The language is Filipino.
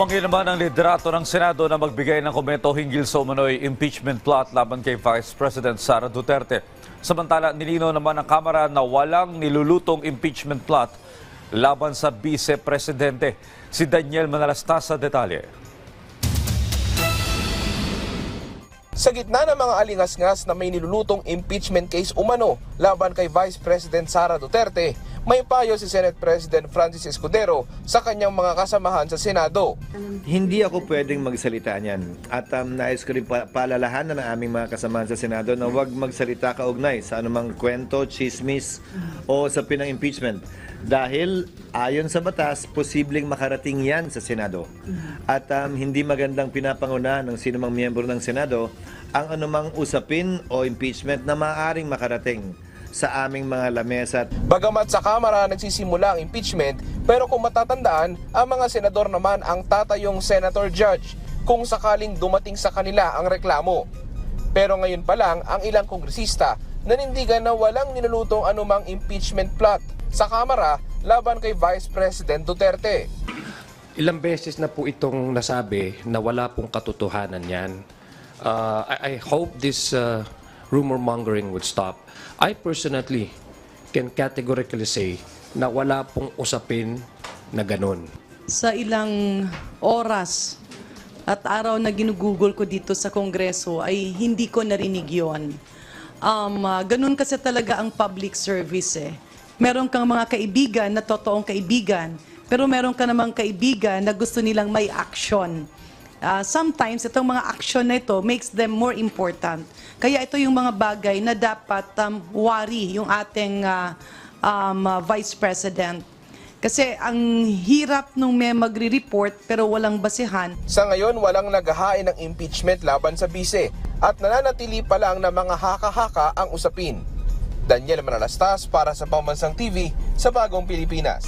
Tumanggi naman ang liderato ng Senado na magbigay ng komento hinggil sa umano'y impeachment plot laban kay Vice President Sara Duterte. Samantala, nilino naman ng Kamara na walang nilulutong impeachment plot laban sa Vice Presidente. Si Daniel Manalastas sa detalye. Sa gitna ng mga alingas-ngas na may nilulutong impeachment case umano laban kay Vice President Sara Duterte, may payo si Senate President Francis Escudero sa kanyang mga kasamahan sa Senado. Hindi ako pwedeng magsalita niyan. At um, nais ko rin pa- paalalahanan ng aming mga kasamahan sa Senado na huwag magsalita kaugnay sa anumang kwento, chismis o sa pinang-impeachment. Dahil ayon sa batas, posibleng makarating yan sa Senado. At um, hindi magandang pinapanguna ng sinumang miyembro ng Senado ang anumang usapin o impeachment na maaaring makarating sa aming mga lamesa at Bagamat sa Kamara nagsisimula ang impeachment, pero kung matatandaan, ang mga senador naman ang tatayong senator judge kung sakaling dumating sa kanila ang reklamo. Pero ngayon pa lang, ang ilang kongresista nanindigan na walang nilulutong anumang impeachment plot sa Kamara laban kay Vice President Duterte. Ilang beses na po itong nasabi na wala pong katotohanan yan. Uh, I, I hope this uh, rumor mongering would stop. I personally can categorically say na wala pong usapin na ganun. sa ilang oras at araw na ginugugol ko dito sa Kongreso ay hindi ko narinig yon. Um, ah, ganun kasi talaga ang public service eh. Meron kang mga kaibigan na totoong kaibigan, pero meron ka namang kaibigan na gusto nilang may action. Ah, sometimes itong mga action na ito makes them more important. Kaya ito yung mga bagay na dapat um, worry yung ating ah, um, ah, Vice President. Kasi ang hirap nung may magre-report pero walang basihan. Sa ngayon, walang naghahain ng impeachment laban sa bise at nananatili pa lang na mga haka-haka ang usapin. Daniel Manalastas para sa Pamansang TV sa Bagong Pilipinas.